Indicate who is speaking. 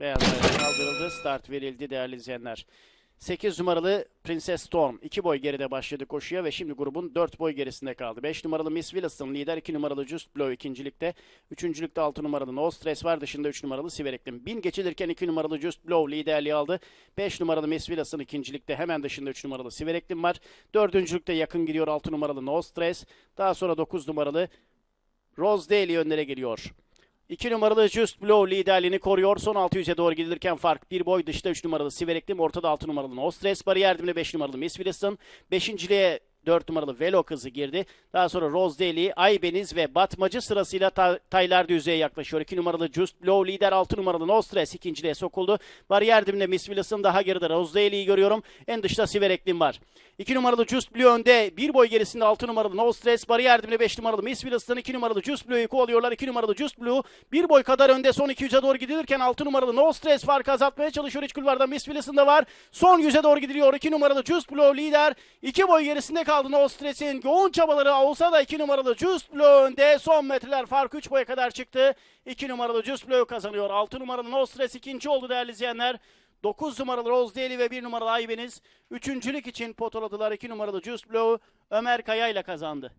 Speaker 1: Beyaz kaldırıldı. Start verildi değerli izleyenler. 8 numaralı Princess Storm 2 boy geride başladı koşuya ve şimdi grubun 4 boy gerisinde kaldı. 5 numaralı Miss Williston lider 2 numaralı Just Blow ikincilikte. Üçüncülükte 6 numaralı No Stress var dışında 3 numaralı Sivereklim. 1000 geçilirken 2 numaralı Just Blow liderliği aldı. 5 numaralı Miss Williston ikincilikte hemen dışında 3 numaralı Sivereklim var. Dördüncülükte yakın gidiyor 6 numaralı No Stress. Daha sonra 9 numaralı Rose Daly önlere geliyor. 2 numaralı Just Blow liderliğini koruyor. Son 600'e doğru gidilirken fark bir boy dışta 3 numaralı Sivereklim. Ortada 6 numaralı No Stress bariyer dibinde 5 numaralı Miss Wilson. 5.liğe 4 numaralı Velo kızı girdi. Daha sonra Rose Daly, Aybeniz ve Batmacı sırasıyla ta- Taylar düzeye yaklaşıyor. 2 numaralı Just Blow lider 6 numaralı No Stress ikinciliğe sokuldu. Bariyer dibinde Miss Wilson daha geride Rose Daly'yi görüyorum. En dışta Sivereklim var. 2 numaralı Just Blue önde. Bir boy gerisinde 6 numaralı No Stress. Bariyer dibinde 5 numaralı Miss Wilson. 2 numaralı Just Blue'yu kovalıyorlar. 2 numaralı Just Blue. Bir boy kadar önde. Son 200'e doğru gidilirken 6 numaralı No Stress farkı azaltmaya çalışıyor. İç kulvarda Miss Wilson da var. Son 100'e doğru gidiliyor. 2 numaralı Just Blue lider. 2 boy gerisinde kaldı No Stress'in. Yoğun çabaları olsa da 2 numaralı Just Blue önde. Son metreler fark 3 boya kadar çıktı. 2 numaralı Just Blue kazanıyor. 6 numaralı No Stress ikinci oldu değerli izleyenler. 9 numaralı Rose Daly ve 1 numaralı Aybeniz. Üçüncülük için potoladılar 2 numaralı Just Blow Ömer Kaya ile kazandı.